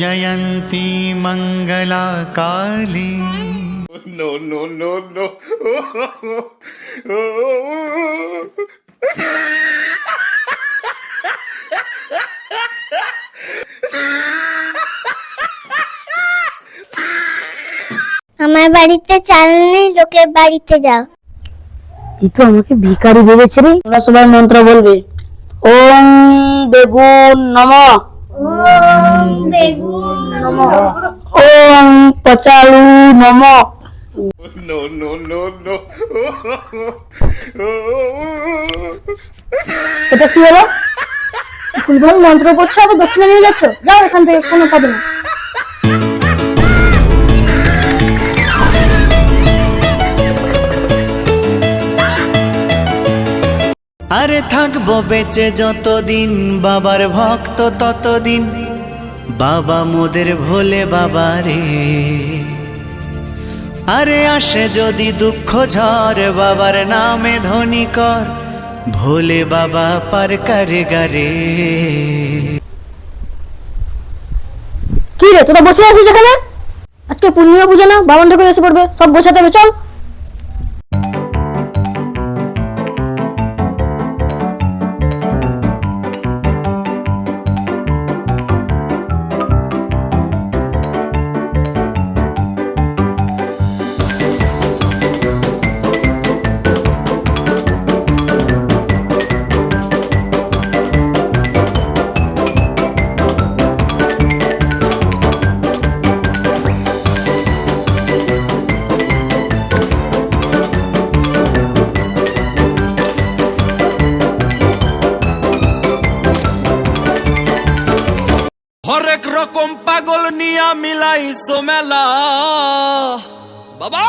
Jayanti Mangala Kali no no no no আমার বাড়িতে চাল নেই লোকের বাড়িতে যাও। তুই তো আমাকে ভিখারি ভেবেছে রে। তোমরা সবাই মন্ত্র বলবে। ওম বেগুন নমঃ। ওম পচালু নম No, no, no, no. এটা কি হলো? ফুলভাল মন্ত্র পড়ছো আবার দক্ষিণে নিয়ে যাচ্ছ? যাও এখান থেকে কোনো পাবে না থাকব বেঁচে যতদিন, বাবার ভক্ত ততদিন। বাবা মোদের ভোলে বাবা রে আরে আসে যদি দুঃখ ঝড়, বাবার নামে ধনী কর, ভোলে বাবা পার করে গারে কি রে, তোরা বসে আছিস এখানে? আজকে পূর্ণিমা পূজা না? বামন ঠাকুর এসে পড়বে? সব গোছাতে হবে, চল। হরেক রকম পাগল নিয়া মিলাইছো মেলা। বাবা!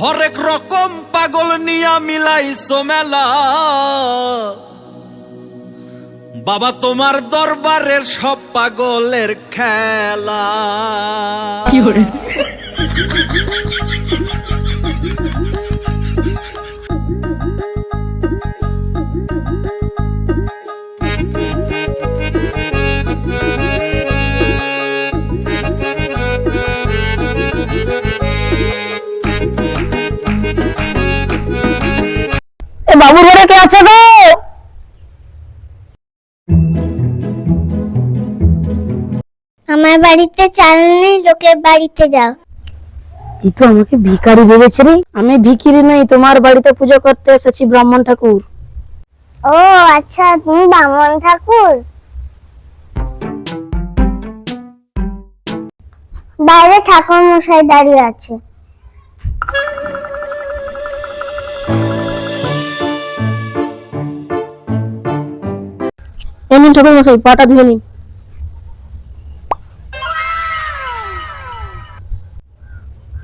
হরেক রকম পাগল নিয়া মিলাইছো মেলা। বাবা, তোমার দরবারের সব পাগলের খেলা। এ বাবুর ঘরে কে আছে গো? আমার বাড়িতে চাল নেই লোকের বাড়িতে যাও। এই তো আমাকে ভিখারি ভেবেছে রে। আমি ভিখিরি নই তোমার বাড়িতে পুজো করতে এসেছি ব্রাহ্মণ ঠাকুর। ও আচ্ছা তুমি ব্রাহ্মণ ঠাকুর? বাইরে ঠাকুর মশাই দাঁড়িয়ে আছে। এই নিন ঠাকুর মশাই পাটা ধুয়ে নিন।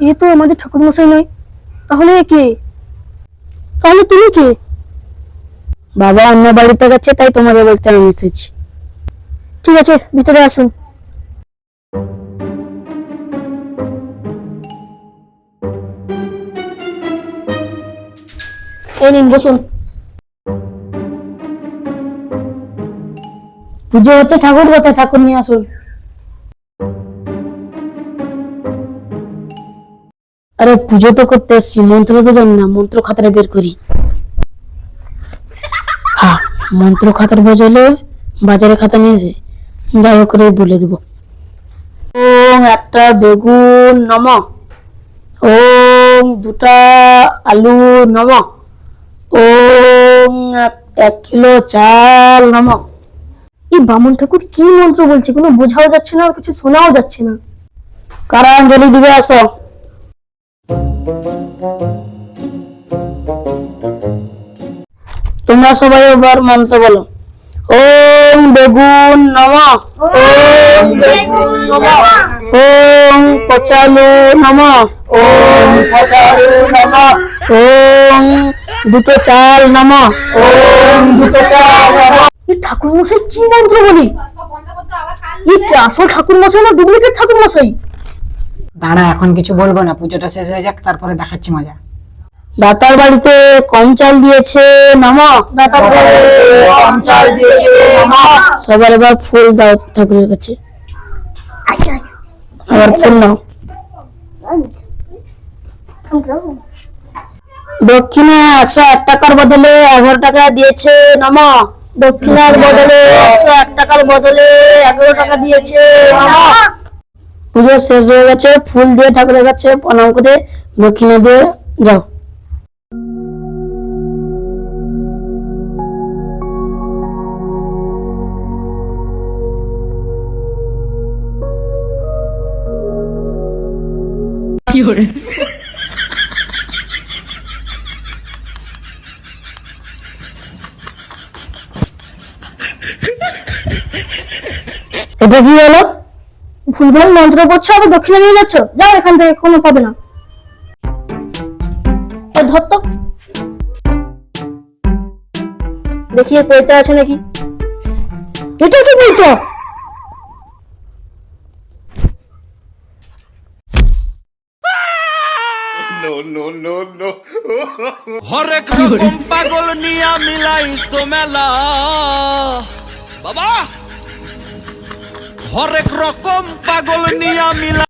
এ তো আমাদের ঠাকুর মশাই নয়। তাহলে কে? তাহলে তুমি কে? বাবা অন্য বাড়িতে গেছে, তাই তোমাদের বাড়িতে আমি এসেছি। ঠিক আছে, ভিতরে আসুন। এই নিন, বসুন। পুজো হচ্ছে ঠাকুর কথা ঠাকুর নিয়ে আসুন। আরে পুজো তো করতে এসছি, মন্ত্র তো জানি না, মন্ত্র খাতাটা বের করি। হ্যাঁ মন্ত্র খাতার বদলে বাজারে খাতা নিয়েছি, যাই হোক করে বলে দেবো। ওম একটা বেগুন নম, ওম দুটা আলু নম, ওম এক- কিলো চাল নম। এই বামন ঠাকুর কি মন্ত্র বলছে? কোনো বোঝাও যাচ্ছে না আর কিছু শোনাও যাচ্ছে না। কারা অঞ্জলি দিবে আসো। তোমরা সবাই এবার মন্ত্র বলো। ওম বেগুন নম। ওম বেগুন নম। ওম পচালু নম। ওম পচালু নম। ওম দুটো চাল নম। ওম দুটো চাল নম। এই ঠাকুর মশাই কি মন্ত্র বলি? এই আসল ঠাকুর মশাই না ডুপ্লিকেট ঠাকুর মশাই দাঁড়া এখন কিছু বলব না পুজোটা শেষ হয়ে যাক তারপরে দেখাচ্ছি মজা। দাতার বাড়িতে কম চাল দিয়েছে নম দাতার কম চাল দিয়েছে নম সবার এবার ফুল দাও ঠাকুরের কাছে। আচ্ছা আবার ফুল নাও। দক্ষিণে একশো এক টাকার বদলে এগারো টাকা দিয়েছে নম দক্ষিণার বদলে একশো এক টাকার বদলে এগারো টাকা দিয়েছে পুজো শেষ হয়ে গেছে, ফুল দিয়ে ঠাকুরের কাছে প্রণাম করে দক্ষিণে দিয়ে যাও। এটা কি হলো? ফুলগুলো মন্ত্র করছ আর দক্ষিণে নিয়ে যাচ্ছ? যাও এখান থেকে কোনো পাবে না। ধর তো। দেখি এর পৈতে আছে নাকি। এটা কি বলতো. হরেক রকম পাগল নিয়া মিলাইছো মেলা। বাবা! হরেক রকম পাগল নিয়া মিলা